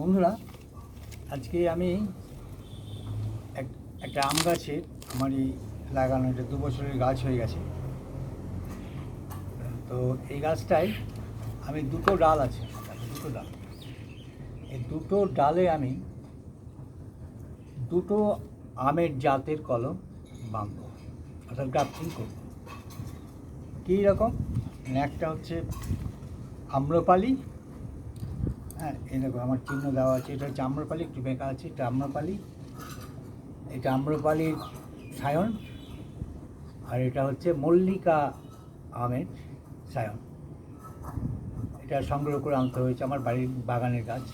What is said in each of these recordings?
বন্ধুরা, আজকে আমি এক, একটা আম গাছের এই লাগানো এটা দু বছরের গাছ হয়ে গেছে। তো এই গাছটায় আমি দুটো ডাল আছে, দুটো ডাল। এই দুটো ডালে আমি দুটো আমের জাতের কলম বাঁধবো, অর্থাৎ গ্রাফটিং করব। কী রকম? মানে একটা হচ্ছে আম্রপালি হ্যাঁ এই দেখো আমার চিহ্ন দেওয়া আছে। এটা হচ্ছে আম্রপালি, একটু বেঁকা আছে, এটা আম্রপালি। এটা আম্রপালির সায়ন। আর এটা হচ্ছে মল্লিকা আমের সায়ন। এটা সংগ্রহ করে আনতে হয়েছে আমার বাড়ির বাগানের গাছ।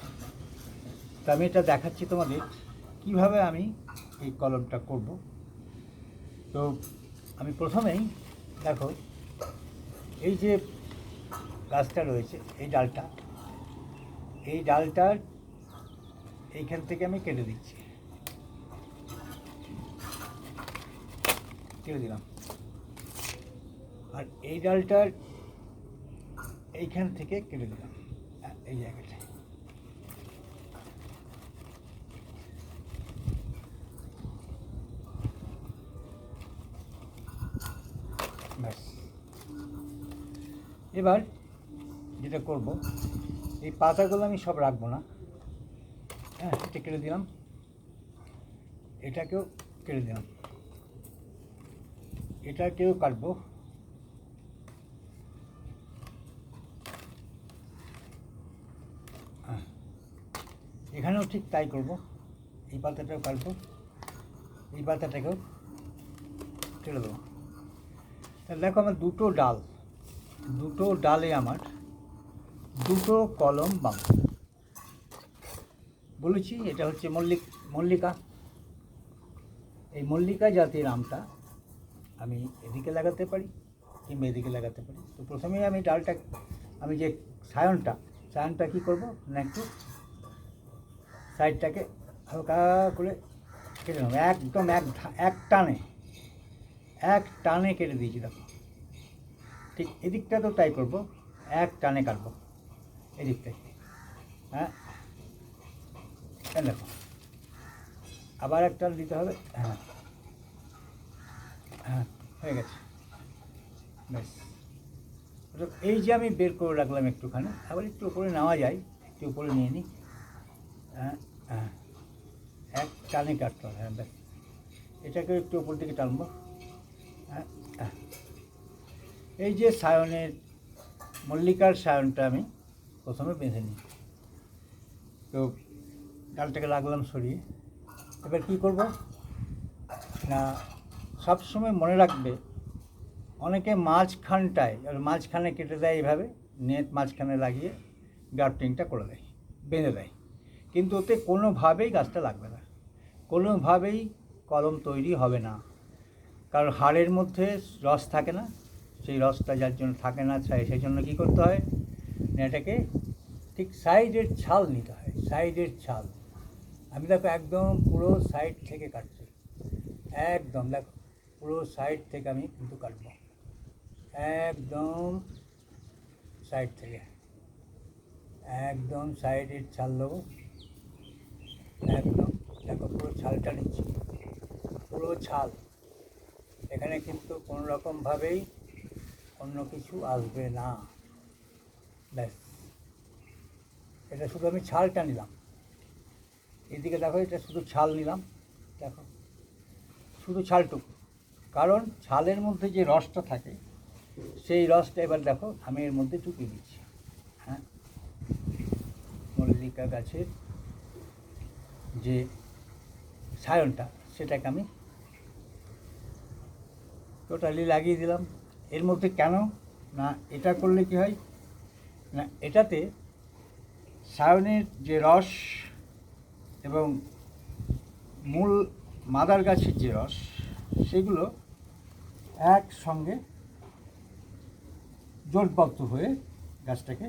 তো আমি এটা দেখাচ্ছি তোমাদের, কীভাবে আমি এই কলমটা করব। তো আমি প্রথমেই দেখো, এই যে গাছটা রয়েছে, এই ডালটা এই ডালটার এইখান থেকে আমি কেটে দিচ্ছি। কেটে দিলাম। আর এই ডালটার এইখান থেকে কেটে দিলাম, এই জায়গাটা ব্যাস। এবার যেটা করব এই পাতাগুলো আমি সব রাখব না। হ্যাঁ এটা কেটে দিলাম। এটাকেও কেটে দিলাম। এটাকেও কাটবো। হ্যাঁ। এখানেও ঠিক তাই করব। এই পাতাটাও কাটবো। এই পাতাটাকেও কেটে দেবো। তাহলে দেখো আমার দুটো ডাল। দুটো ডালে আমার দুটো কলম বাঁধ বলেছি, এটা হচ্ছে মল্লিক, মল্লিকা। এই মল্লিকা জাতির আমটা আমি এদিকে লাগাতে পারি, কিংবা এদিকে লাগাতে পারি। তো প্রথমেই আমি ডালটা, আমি যে সায়নটা সায়নটা কী করব? না একটু সাইডটাকে হালকা করে কেটে নেব। একদম এক এক টানে এক টানে কেটে দিয়েছি, দেখো। ঠিক এদিকটা তো তাই করব, এক টানে কাটবো। এদিকটাই হ্যাঁ? দেখো। আবার এক টান দিতে হবে। হ্যাঁ। হ্যাঁ হয়ে গেছে। তো এই যে আমি বের করে রাখলাম একটুখানি, আবার একটু উপরে নেওয়া যায়, একটু উপরে নিয়ে নিই। হ্যাঁ হ্যাঁ। এক টানে কাটতে হবে হ্যাঁ ব্যাস। এটাকে একটু উপর দিকে টানবো। হ্যাঁ হ্যাঁ। এই যে সায়নের, মল্লিকার সায়নটা আমি প্রথমে বেঁধে নিই। তো ডালটাকে লাগলাম সরিয়ে। এবার কী করব? না, সবসময় মনে রাখবে, অনেকে মাঝখানটায় মাঝখানে কেটে দেয় এইভাবে নেট মাঝখানে লাগিয়ে গ্রাফটিংটা করে দেয়, বেঁধে দেয়। কিন্তু ওতে কোনোভাবেই গাছটা লাগবে না। কোনোভাবেই কলম তৈরি হবে না। কারণ হাড়ের মধ্যে রস থাকে না। সেই রসটা যার জন্য থাকে না চাই সেই জন্য কী করতে হয়? এটাকে ঠিক সাইডের ছাল নিতে হয়, সাইডের ছাল। আমি দেখো একদম পুরো সাইড থেকে কাটছি। একদম দেখো, পুরো সাইড থেকে আমি কিন্তু কাটবো। একদম সাইড থেকে। একদম সাইডের ছাল দেবো। একদম, দেখো পুরো ছালটা নিচ্ছি। পুরো ছাল। এখানে কিন্তু কোনো রকমভাবেই অন্য কিছু আসবে না। ব্যাস। এটা শুধু আমি ছালটা নিলাম। এদিকে দেখো, এটা শুধু ছাল নিলাম। দেখো, শুধু ছালটুকু। কারণ ছালের মধ্যে যে রসটা থাকে, সেই রসটা এবার দেখো, আমি এর মধ্যে চুকিয়ে দিচ্ছি। হ্যাঁ? মল্লিকা গাছের যে সায়নটা, সেটাকে আমি টোটালি লাগিয়ে দিলাম। এর মধ্যে কেন? না, এটা করলে কি হয়? না, এটাতে সায়নের যে রস এবং মূল মাদার গাছের যে রস, সেগুলো একসঙ্গে জোটবদ্ধ হয়ে গাছটাকে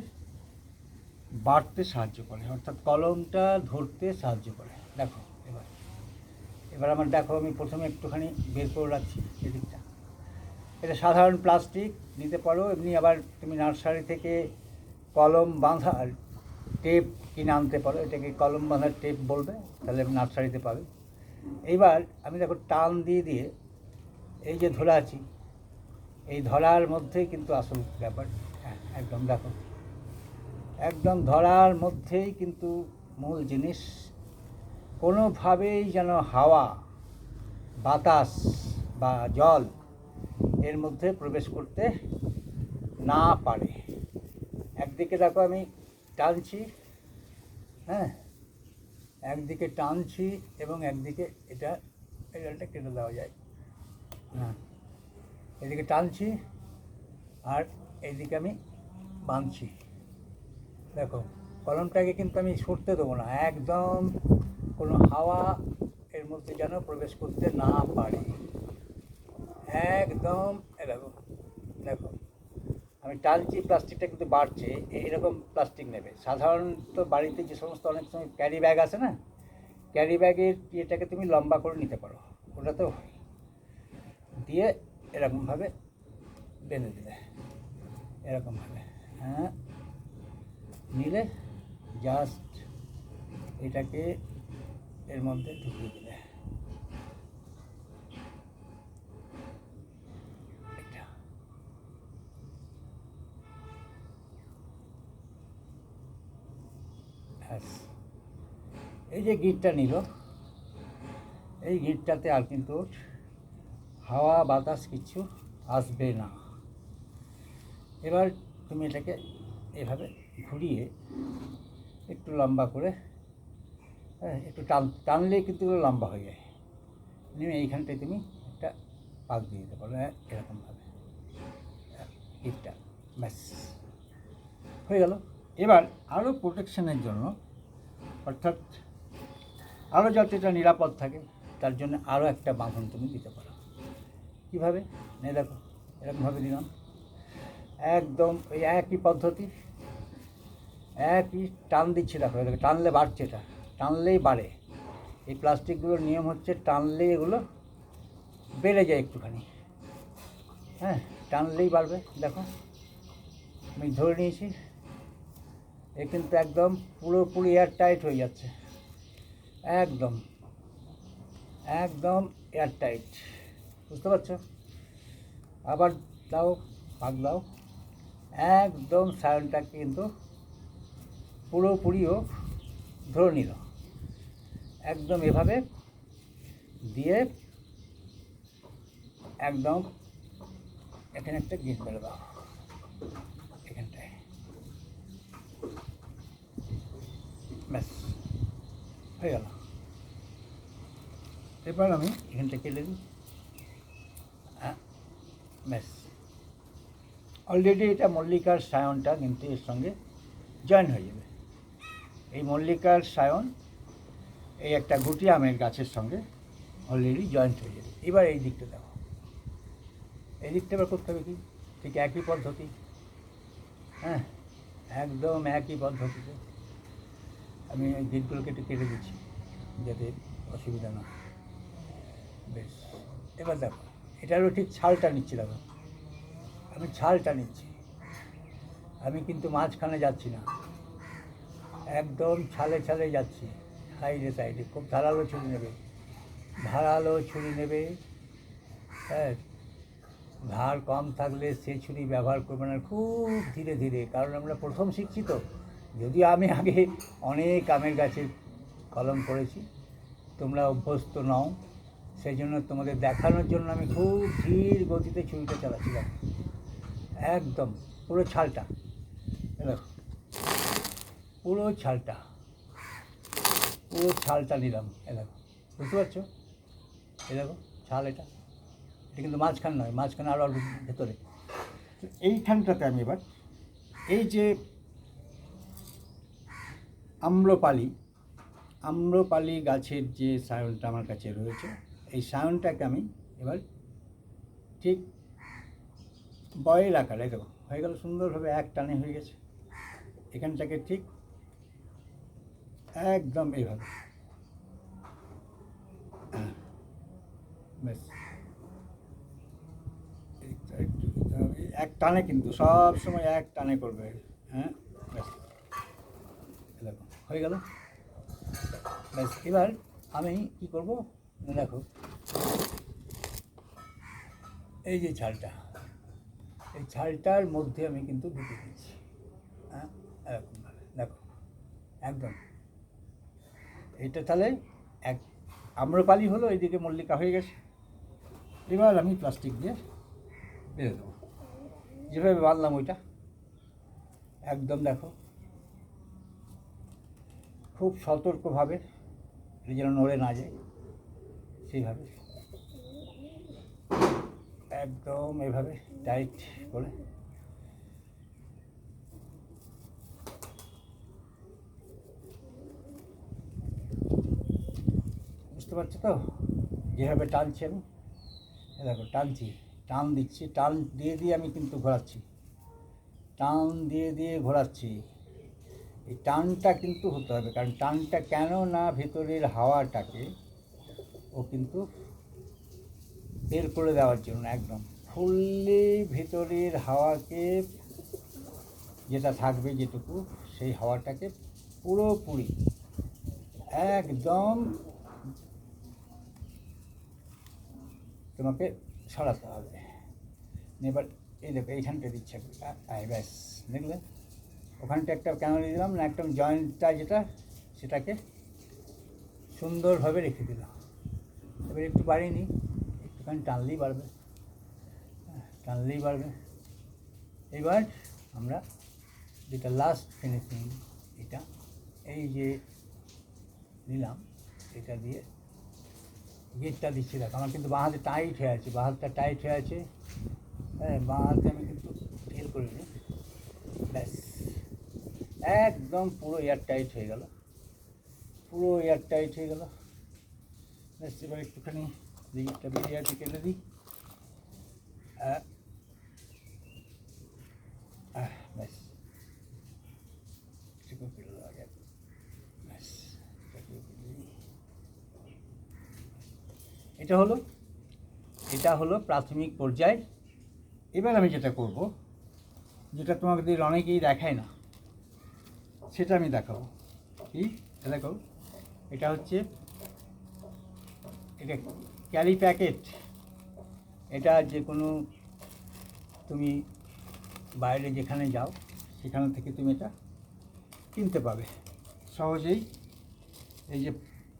বাড়তে সাহায্য করে, অর্থাৎ কলমটা ধরতে সাহায্য করে। দেখো, এবার এবার আমার, দেখো, আমি প্রথমে একটুখানি বের করে রাখছি এদিকটা। এটা সাধারণ প্লাস্টিক, নিতে পারো, এমনি আবার তুমি নার্সারি থেকে কলম বাঁধার টেপ কিনে আনতে পারো, এটাকে কলম বাঁধার টেপ বলবে, তাহলে নার্সারিতে পাবে। এইবার আমি দেখো টান দিয়ে দিয়ে, এই যে ধরে আছি, এই ধরার মধ্যেই কিন্তু আসল ব্যাপার হ্যাঁ একদম দেখো। একদম ধরার মধ্যেই কিন্তু মূল জিনিস, কোনোভাবেই যেন হাওয়া, বাতাস বা জল এর মধ্যে প্রবেশ করতে না পারে। একদিকে দেখো আমি টানছি হ্যাঁ? একদিকে টানছি এবং একদিকে এটা জলটা কেটে দেওয়া যায়। হ্যাঁ। এদিকে টানছি আর এইদিকে আমি বাঁধছি। দেখো, কলমটাকে কিন্তু আমি সরতে দেবো না, একদম কোনো হাওয়া এর মধ্যে যেন প্রবেশ করতে না পারে। একদম, এ দেখো দেখো। আমি টানছি, প্লাস্টিকটা কিন্তু বাড়ছে এরকম প্লাস্টিক নেবে। সাধারণত বাড়িতে যে সমস্ত অনেক সময় ক্যারি ব্যাগ আছে না, ক্যারি ব্যাগের ইয়েটাকে তুমি লম্বা করে নিতে পারো। ওটা তো দিয়ে এরকমভাবে বেঁধে দেবে। এরকমভাবে হ্যাঁ। নিলে জাস্ট এটাকে এর মধ্যে ঢুকিয়ে দেবে এটা ব্যাস। এই যে গিটটা নিল, এই গিটটাতে আর কিন্তু হাওয়া, বাতাস কিছু আসবে না। এবার তুমি এটাকে এভাবে ঘুরিয়ে একটু লম্বা করে হ্যাঁ একটু টান টানলে কিন্তু লম্বা হয়ে যায়। নেমে এইখানটায় তুমি একটা পাক দিয়ে দিতে পারো হ্যাঁ এরকমভাবে। গিটটা, ব্যাস। হয়ে গেল। এবার আরও প্রোটেকশনের জন্য অর্থাৎ আরও যাতে এটা নিরাপদ থাকে, তার জন্য আরও একটা বাঁধন তুমি দিতে পারো। কীভাবে? নে দেখো, এরকমভাবে দিলাম। একদম ওই একই পদ্ধতি, একই টান দিচ্ছি দেখো এটাকে টানলে বাড়ছে এটা, টানলেই বাড়ে। এই প্লাস্টিকগুলোর নিয়ম হচ্ছে টানলে এগুলো বেড়ে যায় একটুখানি। হ্যাঁ টানলেই বাড়বে, দেখো। আমি ধরে নিয়েছি এ কিন্তু একদম পুরোপুরি এয়ার টাইট হয়ে যাচ্ছে। একদম একদম এয়ার টাইট বুঝতে পারছ? আবার দাও পাক দাও। একদম সায়নটা কিন্তু পুরোপুরিও ধরে নিল। একদম এভাবে দিয়ে একদম এখানে একটা গিট মেরে দাও এখানটায় ব্যাস হয়ে গেল। এবার আমি এখানটা কেটে দিই হ্যাঁ, ব্যাস। অলরেডি এটা মল্লিকার সায়নটা কিন্তু এর সঙ্গে জয়েন হয়ে যাবে। এই মল্লিকার সায়ন এই একটা গুটি আমের গাছের সঙ্গে অলরেডি জয়েন্ট হয়ে যাবে। এবার এই দিকটা দেখো। এই দিকটা এবার করতে হবে কি? ঠিক একই পদ্ধতি। হ্যাঁ? একদম একই পদ্ধতিতে। আমি এই দিকগুলোকে একটু কেটে দিচ্ছি, যাতে অসুবিধা না বেশ, এবার দেখো, এটারও ঠিক ছালটা নিচ্ছি, দেখো। আমি ছালটা নিচ্ছি। আমি কিন্তু মাঝখানে যাচ্ছি না। একদম ছালে ছালে যাচ্ছি, সাইডে সাইডে। খুব ধারালো ছুরি নেবে। ধারালো ছুরি নেবে। হ্যাঁ ধার কম থাকলে সে ছুরি ব্যবহার করবে না। খুব ধীরে ধীরে, কারণ আমরা প্রথম শিখছি তো। যদি আমি আগে অনেক আমের গাছে কলম করেছি, তোমরা অভ্যস্ত নও সেই জন্য তোমাদের দেখানোর জন্য আমি খুব ধীর গতিতে ছুরিটা চালাচ্ছিলাম। একদম, পুরো ছালটা। পুরো ছালটা পুরো ছালটা নিলাম, এ দেখো, বুঝতে পারছ? এ দেখো, ছাল এটা। এটা কিন্তু মাঝখান নয়, মাঝখানে আরও ভেতরে। এইখানটাতে আমি এবার, এই যে আম্রপালি আম্রপালি গাছের যে সায়নটা আমার কাছে রয়েছে, এই সায়নটাকে আমি এবার ঠিক বয়েল আকারে দেখো, হয়ে গেল সুন্দরভাবে এক টানে হয়ে গেছে। এখানটাকে ঠিক একদম এইভাবে। হ্যাঁ। এক টানে কিন্তু সব সময় এক টানে করবে হ্যাঁ? হয়ে গেল। ব্যাস, এবার আমি কি করব? দেখো, এই যে ছালটা এই ছালটার মধ্যে আমি কিন্তু ঢুকে দিচ্ছি হ্যাঁ এরকমভাবে, দেখো, একদম। এটা তাহলে এক, আম্রপালি হলো, এইদিকে মল্লিকা হয়ে গেছে। এবার আমি প্লাস্টিক দিয়ে বেঁধে দেবো। যেভাবে বাঁধলাম ওইটা। একদম দেখো খুব সতর্কভাবে এটা যেন নড়ে না যায়, সেইভাবে। একদম এভাবে টাইট করে বুঝতে পারছ তো? যেভাবে টানছি আমি দেখো, টানছি, টান দিচ্ছি। টান দিয়ে দিয়ে আমি কিন্তু ঘোরাচ্ছি। টান দিয়ে দিয়ে ঘোরাচ্ছি। এই টানটা কিন্তু হতে হবে। কারণ টানটা কেন না ভেতরের হাওয়াটাকে ও কিন্তু বের করে দেওয়ার জন্য একদম ফুললি ভেতরের হাওয়াকে যেটা থাকবে যেটুকু, সেই হাওয়াটাকে পুরোপুরি একদম তোমাকে সরাতে হবে। এবার এই দেখো এইখানটা দিচ্ছে। ব্যাস, দেখলে? ওখানটা একটা দিয়ে দিলাম না একদম জয়েন্টটা যেটা, সেটাকে সুন্দরভাবে রেখে দিলাম। এবার একটু বাড়িয়ে নিই, একটুখানি টানলেই বাড়বে। টানলেই বাড়বে। এবার আমরা যেটা লাস্ট ফিনিশিং এটা এই যে নিলাম, এটা দিয়ে গেটটা দিচ্ছি। দেখো, আমার কিন্তু বাঁ হাতে টাইট হয়ে আছে, বাঁ হাতটা টাইট হয়ে আছে। হ্যাঁ বাঁ হাতে আমি কিন্তু ফিল করে নিই ব্যাস। একদম পুরো এয়ার টাইট হয়ে গেল। পুরো এয়ার টাইট হয়ে গেল। ব্যাস এবার একটুখানি দিকটা বেরিয়ে আছে কেটে দিই। ব্যাস। এটা হলো এটা হলো প্রাথমিক পর্যায়। এবার আমি যেটা করব, যেটা তোমাদের অনেকেই দেখায় না সেটা আমি দেখাবো। কি? দেখো। এটা হচ্ছে, এটা ক্যারি প্যাকেট। এটা যে কোনো তুমি বাইরে যেখানে যাও, সেখান থেকে তুমি এটা কিনতে পাবে। সহজেই এই যে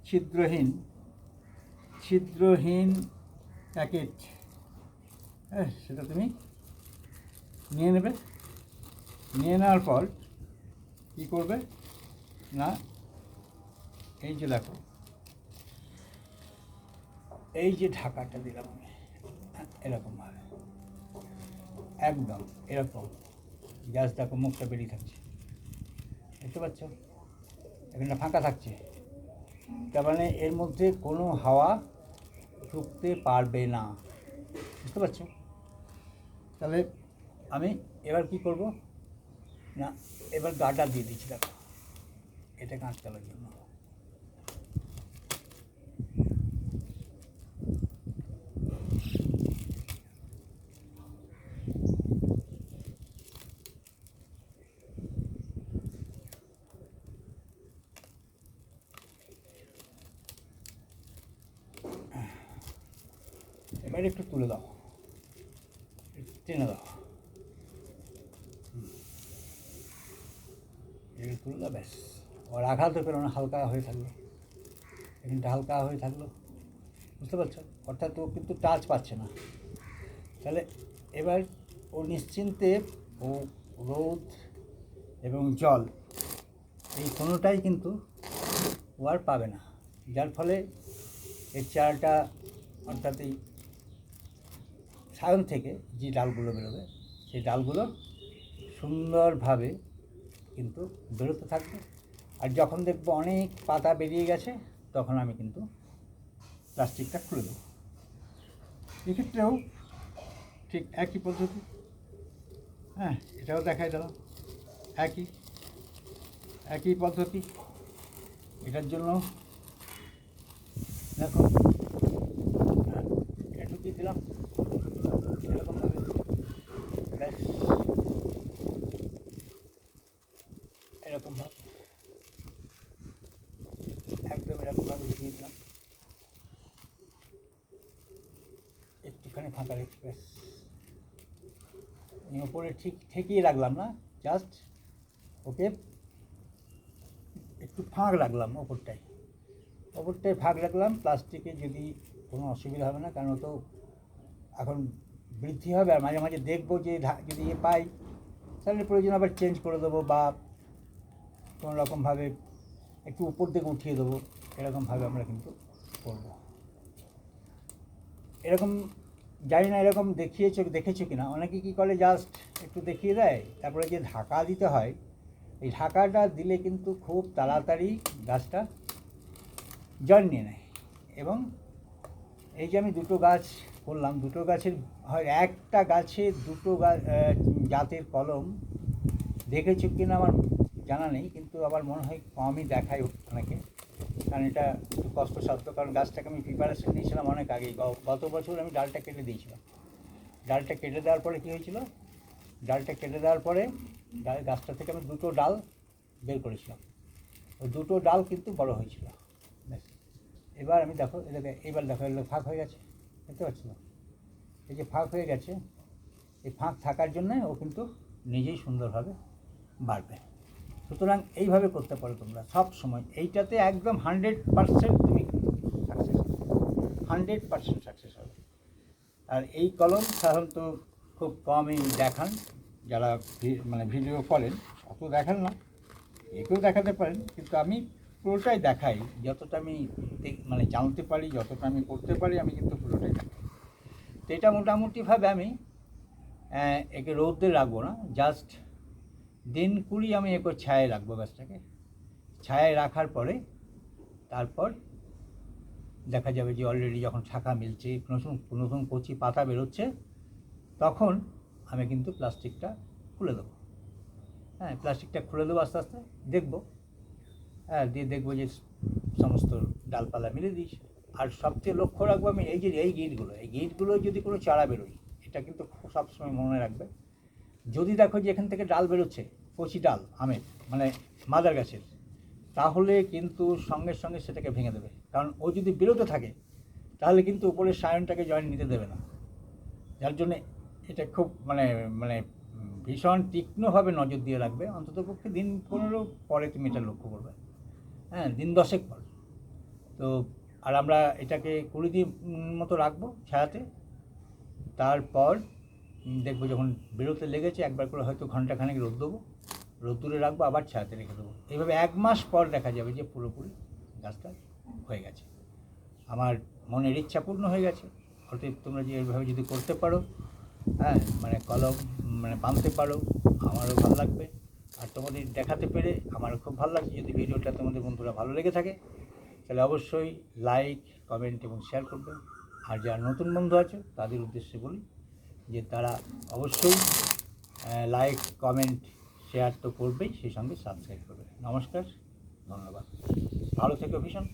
ছিদ্রহীন ছিদ্রহীন প্যাকেট হ্যাঁ সেটা তুমি নিয়ে নেবে। নিয়ে নেওয়ার পর কী করবে? না, এই যে দেখো, এই যে ঢাকাটা দিলাম আমি এরকমভাবে একদম এরকম। গ্যাস দেখো মুখটা বেরিয়ে থাকছে। দেখতে পাচ্ছ? এখানটা ফাঁকা থাকছে। তার মানে এর মধ্যে কোনো হাওয়া ঢুকতে পারবে না। বুঝতে পারছ? তাহলে আমি এবার কি করব? না এবার গাটা দিয়ে দিচ্ছি দেখো। এটা কাঁচকালার জন্য এবার একটু তুলে দাও একটু টেনে দাও হুম। একটু তুলে দাও ব্যাস আর আঘাতও পেল না, হালকা হয়ে থাকল। এখানটা হালকা হয়ে থাকল। বুঝতে পারছ? অর্থাৎ ও কিন্তু টাচ পাচ্ছে না। তাহলে এবার ও নিশ্চিন্তে ও রোদ এবং জল এই কোনোটাই কিন্তু ও আর পাবে না। যার ফলে এই চালটা অর্থাৎ এই সায়ন থেকে যে ডালগুলো বেরোবে, সেই ডালগুলো সুন্দরভাবে কিন্তু বেরোতে থাকবে। আর যখন দেখব অনেক পাতা বেরিয়ে গেছে, তখন আমি কিন্তু প্লাস্টিকটা খুলে দেবো। এক্ষেত্রেও ঠিক একই পদ্ধতি। হ্যাঁ এটাও দেখাই দিলাম। একই একই পদ্ধতি। এটার জন্য দেখো হ্যাঁ, এটা ঢুকিয়ে দিলাম এরকমভাবে ব্যাস এরকমভাবে একদম এরকমভাবে ঢুকিয়ে দিলাম একটুখানি ফাঁকা ব্যাস। ওপরে ঠিক ঠেকিয়ে রাখলাম না জাস্ট ওকে একটু ফাঁক রাখলাম ওপরটায়। ওপরটায় ফাঁক রাখলাম, প্লাস্টিকে যদি কোনো অসুবিধা হবে না, কারণ তো এখন বৃদ্ধি হবে, আর মাঝে মাঝে দেখব যে যদি এ পাই, তাহলে প্রয়োজন আবার চেঞ্জ করে দেবো বা কোনো রকমভাবে একটু উপর দিকে উঠিয়ে দেবো। এরকমভাবে আমরা কিন্তু করব। এরকম জানি না এরকম দেখিয়েছো, দেখেছ কি না অনেকে কী করে জাস্ট একটু দেখিয়ে দেয়? তারপরে যে ঢাকা দিতে হয়, এই ঢাকাটা দিলে কিন্তু খুব তাড়াতাড়ি গাছটা জল নিয়ে। এবং এই যে আমি দুটো গাছ করলাম, দুটো গাছের হয়, একটা গাছে দুটো জাতের কলম। দেখেছ কিনা আমার জানা নেই, কিন্তু আমার মনে হয় কমই দেখায় অনেকে। কারণ এটা একটু কষ্টসাধ্য কারণ গাছটাকে আমি প্রিপারেশন নিয়েছিলাম অনেক আগেই। গত বছর আমি ডালটা কেটে দিয়েছিলাম। ডালটা কেটে দেওয়ার পরে কী হয়েছিল? ডালটা কেটে দেওয়ার পরে গাছটা থেকে আমি দুটো ডাল বের করেছিলাম। ওই দুটো ডাল কিন্তু বড় হয়েছিল। এবার আমি দেখো এটাকে এবার দেখো, এগুলো ফাঁক হয়ে গেছে। দেখতে পাচ্ছ? না এই যে ফাঁক হয়ে গেছে, এই ফাঁক থাকার জন্যে ও কিন্তু নিজেই সুন্দরভাবে বাড়বে। সুতরাং এইভাবে করতে পারো তোমরা। সব সময় এইটাতে একদম হান্ড্রেড পারসেন্ট তুমি সাকসেস হান্ড্রেড পারসেন্ট সাকসেস হবে। আর এই কলম সাধারণত খুব কমই দেখান, যারা মানে ভিডিও করেন অত দেখান না। একেও দেখাতে পারেন, কিন্তু আমি পুরোটাই দেখাই। যতটা আমি মানে জানতে পারি, যতটা আমি করতে পারি, আমি কিন্তু পুরোটাই দেখাই। তো এটা মোটামুটিভাবে আমি একে রৌদ্রে রাখব না জাস্ট দিন কুড়ি আমি একর ছায়ায় রাখব গাছটাকে। ছায়ায় রাখার পরে তারপর দেখা যাবে যে অলরেডি যখন শাখা মিলছে, নতুন নতুন কচি পাতা বেরোচ্ছে, তখন আমি কিন্তু প্লাস্টিকটা খুলে দেবো। হ্যাঁ প্লাস্টিকটা খুলে দেবো আস্তে আস্তে, দেখব। হ্যাঁ দিয়ে দেখব যে সমস্ত ডালপালা মিলে দিয়েছে। আর সবচেয়ে লক্ষ্য রাখব আমি এই যে, এই গিটগুলো এই গিটগুলো যদি কোনো চারা বেরোয়, এটা কিন্তু সবসময় মনে রাখবে। যদি দেখো যে এখান থেকে ডাল বেরোচ্ছে, কচি ডাল, আমের মানে মাদার গাছের, তাহলে কিন্তু সঙ্গে সঙ্গে সেটাকে ভেঙে দেবে। কারণ ও যদি বেরোতে থাকে, তাহলে কিন্তু উপরের সায়নটাকে জয়েন নিতে দেবে না। যার জন্য এটা খুব মানে মানে ভীষণ তীক্ষ্ণভাবে নজর দিয়ে রাখবে। অন্তত পক্ষে দিন পনেরো পরে তুমি এটা লক্ষ্য করবে। হ্যাঁ দিন দশেক পর। তো, আর আমরা এটাকে কুড়ি দিন মতো রাখব ছায়াতে। তারপর দেখব যখন বেরোতে লেগেছে, একবার করে হয়তো ঘন্টাখানেক রোদ দেবো রোদ্দুরে রাখব, আবার ছায়াতে রেখে দেবো। এইভাবে এক মাস পর দেখা যাবে যে পুরোপুরি গাছটা হয়ে গেছে। আমার মনের ইচ্ছা পূর্ণ হয়ে গেছে। অতএব তোমরা যে এইভাবে যদি করতে পারো হ্যাঁ মানে কলম মানে বাঁধতে পারো, আমারও ভালো লাগবে। আর তোমাদের দেখাতে পেরে আমারও খুব ভালো লাগছে। যদি ভিডিওটা তোমাদের বন্ধুরা ভালো লেগে থাকে, তাহলে অবশ্যই লাইক, কমেন্ট এবং শেয়ার করবে। আর যারা নতুন বন্ধু আছে, তাদের উদ্দেশ্যে বলি যে তারা অবশ্যই লাইক কমেন্ট শেয়ার তো করবেই, সেই সঙ্গে সাবস্ক্রাইব করবে। নমস্কার, ধন্যবাদ। ভালো থেকো, ভীষণ।